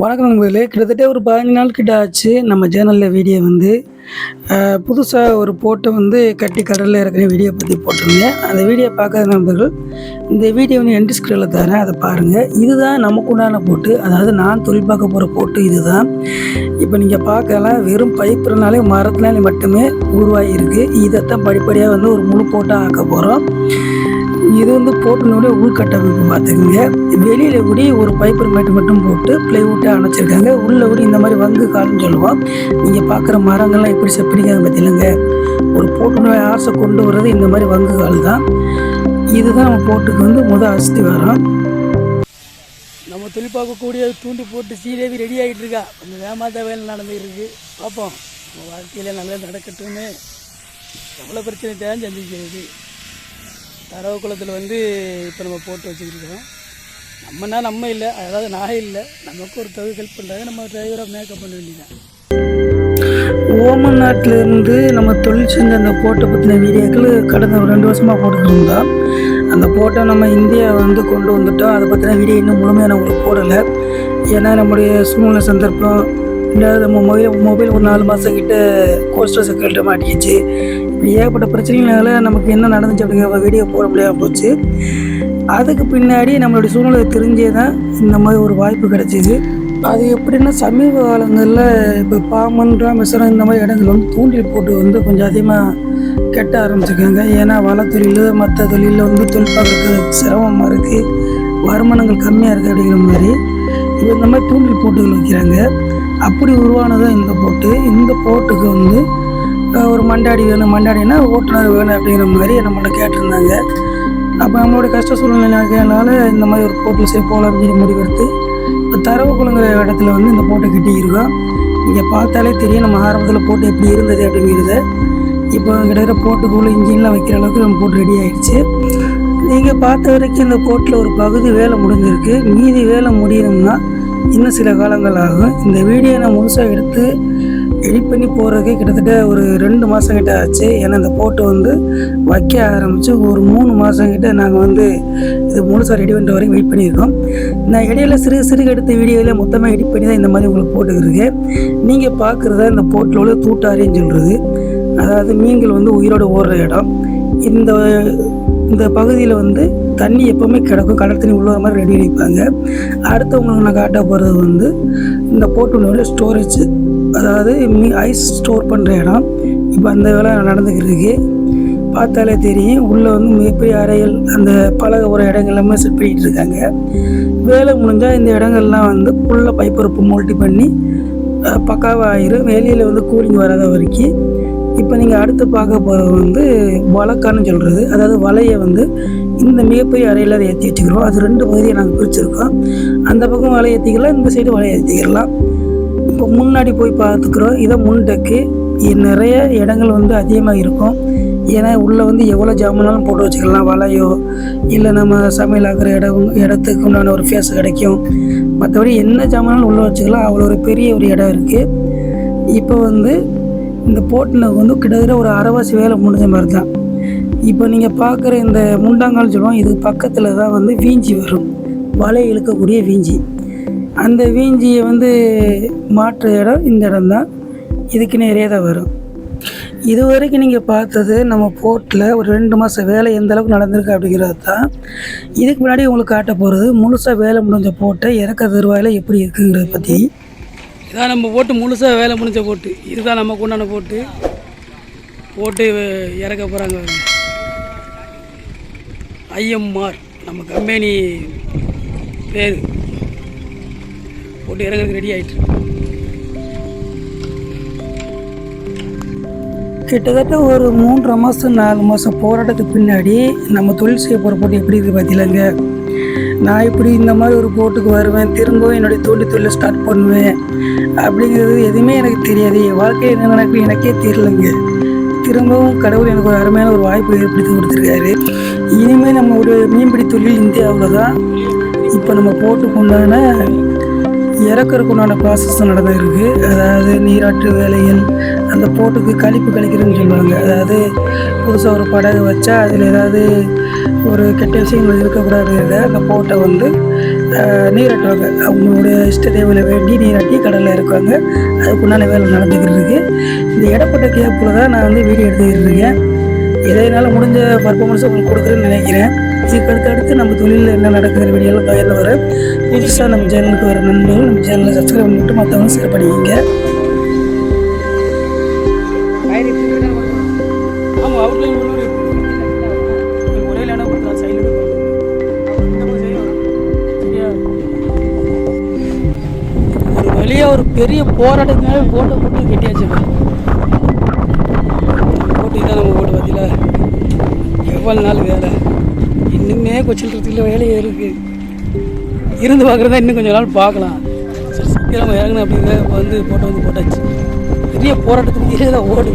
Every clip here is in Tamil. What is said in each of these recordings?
வணக்கம் நண்பர்களே. கிட்டத்தட்ட ஒரு பதினஞ்சு நாள் கிட்ட ஆச்சு நம்ம சேனலில் வீடியோ வந்து. புதுசாக ஒரு போட்டை வந்து கட்டி கடலில் இருக்கிற வீடியோ பற்றி போட்டிருந்தேன். அந்த வீடியோ பார்க்காத நண்பர்கள் இந்த வீடியோ வந்து என் ஸ்க்ரீனில் தரேன். அதை பாருங்கள் இதுதான் நமக்கு உண்டான போட்டு அதாவது நான் தொழில் பார்க்க போகிற போட்டு இதுதான். இப்போ நீங்கள் பார்க்கலாம். வெறும் பைப்புனாலே மரத்தினாலே மட்டுமே உருவாகியிருக்கு இதைத்தான் படிப்படியாக வந்து ஒரு முழு போட்டாக ஆக்க போகிறோம் இது வந்து போட்டினுடைய உள்கட்டமைப்பு பார்த்துக்குங்க. வெளியில் கூட ஒரு பைப்பர் மேட் மட்டும் போட்டு பிளைவுட்டை அணைச்சிருக்காங்க. உள்ளே கூடி இந்த மாதிரி வங்கு கால்னு சொல்லுவோம். நீங்கள் பார்க்குற மரங்கள்லாம் எப்படி செப்பிடிக்காங்க பார்த்தீங்களங்க? ஒரு போட்டினுடைய ஆசை கொண்டு வர்றது இந்த மாதிரி வங்கு கால் தான். இதுதான் நம்ம போட்டுக்கு வந்து முதல் அஸ்தி வரோம் நம்ம தொழில் பார்க்கக்கூடிய தூண்டி போட்டு சீரேவி ரெடி ஆகிட்டு இருக்கா? கொஞ்சம் வேமாத வேலை நடந்துகிட்டு இருக்கு. பார்ப்போம். நம்ம வாழ்க்கையில் நல்லா நடக்கட்டும்னு எவ்வளோ பிரச்சனை தேவை சந்திக்கிறது. தரவு குளத்தில் வந்து இப்போ நம்ம போட்டு வச்சுக்கிட்டு நம்மனா நம்ம இல்லை அதாவது நான் இல்லை. நமக்கு ஒரு தகுதி ஹெல்ப் பண்ணுறாங்க நம்ம டிரைவராக மேக்கப் பண்ண வேண்டியதான் ஓமன் நாட்டிலேருந்து நம்ம தொழில் செஞ்ச அந்த போட்டை பற்றின வீடியோக்கள் கடந்த ஒரு ரெண்டு வருஷமாக போட்டுருந்தோம் அந்த போட்டை நம்ம இந்தியா வந்து கொண்டு வந்துட்டோம். அதை பற்றின வீடியோ இன்னும் முழுமையாக நான் போடலை. ஏன்னா நம்முடைய சூழ்நிலை சந்தர்ப்பம் ரெண்டாவது நம்ம மொபைல் மொபைல் ஒரு நாலு மாதம் கிட்ட கோஸ்டர் செக்யூரிட்டி மாட்டிக்கிச்சு. ஏகப்பட்ட பிரச்சனைகளால் நமக்கு என்ன நடந்துச்சு அப்படிங்கிற வீடியோ போட முடியாமல் போச்சு. அதுக்கு பின்னாடி நம்மளுடைய சூழ்நிலை தெரிஞ்சே தான் இந்த மாதிரி ஒரு வாய்ப்பு கிடைச்சிது. அது எப்படின்னா சமீப காலங்களில் இப்போ பாமன்றா ராமேஸ்வரம் இந்த மாதிரி இடங்கள் வந்து தூண்டில் போட்டு வந்து கொஞ்சம் அதிகமாக கெட்ட ஆரம்பிச்சிருக்காங்க. ஏன்னா வள தொழில் மற்ற தொழிலில் வந்து தொழில் பார்க்குறதுக்கு சிரமமாக இருக்குது வருமானங்கள் கம்மியாக இருக்குது அப்படிங்கிற மாதிரி இப்போ இந்த மாதிரி தூண்டில் போட்டுகள் வைக்கிறாங்க. அப்படி உருவானதான் இந்த போட்டு. இந்த போட்டுக்கு வந்து ஒரு மண்டாடி வேணும் மண்டாடினா ஓட்டுநர் வேணும் அப்படிங்கிற மாதிரி நம்மள்ட்ட கேட்டிருந்தாங்க. அப்போ நம்மளோட கஷ்ட சூழ்நிலைனால இந்த மாதிரி ஒரு போட்டில் சரி போகலாம் அப்படின்னு முடிவெடுத்து இப்போ தரவு இடத்துல வந்து இந்த போட்டை கட்டியிருக்கோம். நீங்கள் பார்த்தாலே தெரியும் நம்ம ஆரம்பத்தில் போட்டு எப்படி இருந்தது அப்படிங்கிறத. இப்போ கிட்டத்தட்ட போட்டுக்குள்ளே இன்ஜின்லாம் வைக்கிற அளவுக்கு நம்ம போட்டு ரெடி ஆகிடுச்சு நீங்கள் பார்த்த வரைக்கும் இந்த போட்டில் ஒரு பகுதி வேலை முடிஞ்சிருக்கு. மீதி வேலை முடியணும்னா இன்னும் சில காலங்கள் ஆகும். இந்த வீடியோ நான் முழுசாக எடுத்து எடிட் பண்ணி போகிறதுக்கு கிட்டத்தட்ட ஒரு ரெண்டு மாதம் கிட்ட ஆச்சு. ஏன்னா இந்த ஃபோட்டோ வந்து வைக்க ஆரம்பித்து ஒரு மூணு மாதம் கிட்ட நாங்கள் வந்து இது முழுசாக ரெடி பண்ணுற வரைக்கும் வெயிட் பண்ணியிருக்கோம். நான் இடையில சிறு சிறு எடுத்த வீடியோவில் மொத்தமாக எடிட் பண்ணி தான் இந்த மாதிரி உங்களுக்கு போட்டுக்கிருக்கேன் நீங்கள் பார்க்குறத இந்த போட்டில் உள்ள தூட்டாரின்னு சொல்கிறது அதாவது மீன்கள் வந்து உயிரோடு ஓடுற இடம். இந்த இந்த பகுதியில் வந்து தண்ணி எப்போவுமே கிடக்கும். கடல் தண்ணி உள்ள மாதிரி ரெடி வைப்பாங்க அடுத்து உங்களுக்கு நான் காட்ட போகிறது வந்து இந்த போட்டுடைய ஸ்டோரேஜ் அதாவது மீ ஐஸ் ஸ்டோர் பண்ணுற இடம். இப்போ அந்த வேலை நடந்துக்கிட்டு இருக்கு பார்த்தாலே தெரியும். உள்ளே வந்து மிகப்பெரிய அறைகள் அந்த பழக ஒரு இடங்கள் எல்லாமே செட் பண்ணிகிட்டு இருக்காங்க. வேலை முடிஞ்சால் இந்த இடங்கள்லாம் வந்து ஃபுல்லாக பைப்பரப்பு மோல்ட்டி பண்ணி பக்காவாக ஆயிரும். வெளியில் வந்து கூலிங் வராத வரைக்கும். இப்போ நீங்கள் அடுத்து பார்க்க போகிறது வந்து வழக்கான்னு சொல்கிறது அதாவது வலையை வந்து இந்த மிகப்பெரிய அறையில் அதை ஏற்றி வச்சுக்கிறோம். அது ரெண்டு பகுதியை நாங்கள் பிரிச்சுருக்கோம். அந்த பக்கம் வலையை ஏற்றிக்கலாம் இந்த சைடு வலையை ஏற்றிக்கிறலாம் இப்போ முன்னாடி போய் பார்த்துக்குறோம். இதை முன் டெக்கு நிறைய இடங்கள் வந்து அதிகமாக இருக்கும். ஏன்னா உள்ளே வந்து எவ்வளோ ஜாமானாலும் போட்டு வச்சுக்கலாம். வலையோ இல்லை நம்ம சமையல் ஆகிற இடம் இடத்துக்கு உண்டான ஒரு ஃபேஸ் கிடைக்கும். மற்றபடி என்ன ஜாமானாலும் உள்ளே வச்சுக்கலாம். அவ்வளோ ஒரு பெரிய ஒரு இடம் இருக்குது இப்போ வந்து இந்த போட்டில் வந்து கிட்டத்தட்ட ஒரு அரைவாசி வேலை முடிஞ்ச மாதிரி தான். இப்போ நீங்கள் பார்க்குற இந்த முண்டாங்கால் சொல்லுவோம். இது பக்கத்தில் தான் வந்து வீஞ்சி வரும். வலை இழுக்கக்கூடிய வீஞ்சி. அந்த வீஞ்சியை வந்து மாற்று இடம் இந்த இடம் தான் இதுக்கு நிறைய தான் வரும். இது வரைக்கும் நீங்கள் பார்த்தது நம்ம போர்ட்டில் ஒரு ரெண்டு மாதம் வேலை எந்த அளவுக்கு நடந்திருக்கு அப்படிங்கிறது தான். இதுக்கு முன்னாடி உங்களுக்கு காட்ட போகிறது முழுசாக வேலை முடிஞ்ச போட்டை இறக்க தருவாயில் எப்படி இருக்குங்கிறத பற்றி இதான் நம்ம போட்டு முழுசாக வேலை முடிஞ்ச போட்டு இதுதான் நம்ம கொண்டான போட்டு போட்டு இறக்க போகிறாங்க ஐஎம்ஆர் நம்ம கம்பெனி பேர். போட்டு இறங்குறதுக்கு ரெடி ஆயிட்டு. கிட்டத்தட்ட ஒரு மூன்றரை மாதம் நாலு மாதம் போராட்டத்துக்கு பின்னாடி நம்ம தொழில் செய்ய போகிற போட்டு எப்படி இருக்குது பார்த்தீங்களாங்க நான் இப்படி இந்த மாதிரி ஒரு போட்டுக்கு வருவேன் திரும்பவும் என்னுடைய தொழில் தொழிலை ஸ்டார்ட் பண்ணுவேன் அப்படிங்கிறது எதுவுமே எனக்கு தெரியாது. என் வாழ்க்கையில் என்ன நடக்கும் எனக்கே தெரியலங்க. திரும்பவும் கடவுள் எனக்கு ஒரு அருமையான ஒரு வாய்ப்பு ஏற்படுத்தி கொடுத்துருக்காரு. இனிமேல் நம்ம ஒரு மீன்பிடி தொழில் இந்தியாவில் தான் இப்போ நம்ம போட்டுக்கு இறக்குறக்குண்டான உண்டான ப்ராசஸ் நடந்துருக்கு அதாவது நீராட்டு வேலைகள் அந்த போட்டுக்கு கழிப்பு கழிக்கிறதுன்னு சொல்லுவாங்க. அதாவது புதுசாக ஒரு படகு வச்சா அதில் ஏதாவது ஒரு கெட்ட விஷயங்கள் இருக்கக்கூடாதுங்கிறத அந்த போட்டை வந்து நீராட்டுவாங்க. அவங்களுடைய இஷ்ட தேவையில் வேண்டி நீராட்டி கடலில் இருக்காங்க அதுக்குண்டான வேலை நடந்துக்கிட்டு இருக்கு. இந்த இடப்பட்ட கேப்பில் தான் நான் வந்து வீடியோ எடுத்துக்கிட்டு இருக்கேன். இதனால் முடிஞ்ச பர்ஃபார்மன்ஸ் உங்களுக்கு கொடுக்குறேன்னு நினைக்கிறேன். இதுக்கு அடுத்து நம்ம தொழிலில் என்ன நடக்குது வீடியோவில் பயிரில் வர புதுசாக நம்ம சேனலுக்கு வர நண்பர்கள் நம்ம சேனலை சப்ஸ்கிரைப் பண்ணிட்டு மற்றவங்க ஷேர் பண்ணிக்கிங்க. ஆமாம் அவுட்லைன் ஒரே லைனாக கொடுக்கலாம் சைடில் சரியா? ஒரு வழியாக ஒரு பெரிய போராட்டத்துக்காக போட்டை போட்டு கட்டியாச்சு போட்டு இதான் நம்ம போட்டு பார்த்தீங்களா எவ்வளோ நாள் வேலை? இன்னுமே கொச்சின்றதுக்குள்ள வேலையே இருக்குது இருந்து பார்க்குறதா இன்னும் கொஞ்சம் நாள் பார்க்கலாம். சரி சீக்கிரம் இறங்கணும் அப்படிங்கிற வந்து போட்டோ வந்து போட்டாச்சு. பெரிய போராட்டத்துக்கு கீழே தான் ஓடுது.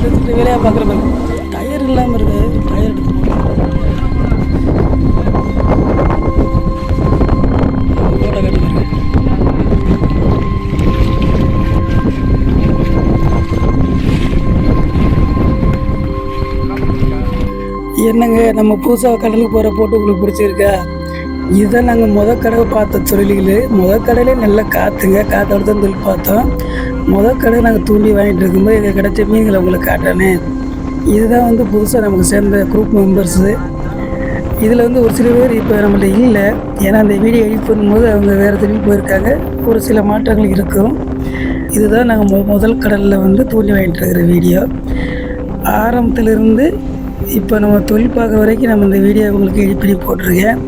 சின்ன சின்ன வேலையாக பார்க்குற மாதிரி. டயர் இல்லாமல் இருக்குது டயர் எடுத்து என்னங்க நம்ம புதுசாக கடலுக்கு போகிற போட்டு உங்களுக்கு பிடிச்சிருக்கா? இதுதான் நாங்கள் முத கடவை பார்த்த தொழில்கள் முத கடையிலே நல்ல காற்றுங்க காற்றோட தான் தொழில் பார்த்தோம். முத கடை நாங்கள் தூண்டி வாங்கிட்டு இருக்கும்போது எங்கள் கிடைச்ச மீன்களை உங்களுக்கு காட்டுறேனே இதுதான் வந்து புதுசாக நமக்கு சேர்ந்த குரூப் மெம்பர்ஸு இதில் வந்து ஒரு சில பேர் இப்போ நம்மள்ட்ட இல்லை. ஏன்னா அந்த வீடியோ எடிட் பண்ணும்போது அவங்க வேறு தொழில் போயிருக்காங்க. ஒரு சில மாற்றங்கள் இருக்கும். இதுதான் நாங்கள் மு முதல் கடலில் வந்து தூண்டி வாங்கிட்டு இருக்கிற வீடியோ ஆரம்பத்திலிருந்து இப்போ நம்ம தொழில் பார்க்குற வரைக்கும் நம்ம இந்த வீடியோ உங்களுக்கு எடிப்பிடி போட்டிருக்கேன்.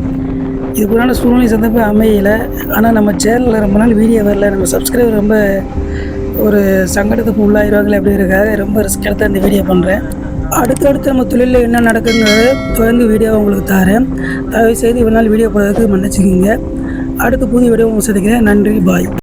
இதுக்குள்ளான சூழ்நிலை சந்தர்ப்பம் அமையலை. ஆனால் நம்ம சேனலில் ரொம்ப நாள் வீடியோ வரல. நம்ம சப்ஸ்கிரைபர் ரொம்ப ஒரு சங்கடத்துக்கு உள்ளாயிருவாங்களே அப்படிங்கிறதுக்காக ரொம்ப ரிஸ்க் எடுத்து அந்த வீடியோ பண்ணுறேன் அடுத்தடுத்து நம்ம தொழிலில் என்ன நடக்குங்கிறத தொடர்ந்து வீடியோ உங்களுக்கு தரேன். தயவு செய்து இவ்வளோ நாள் வீடியோ போடுறதுக்கு மன்னிச்சுக்கிங்க. அடுத்த புது வீடியோ உங்களுக்கு சந்திக்கிறேன். நன்றி. பாய்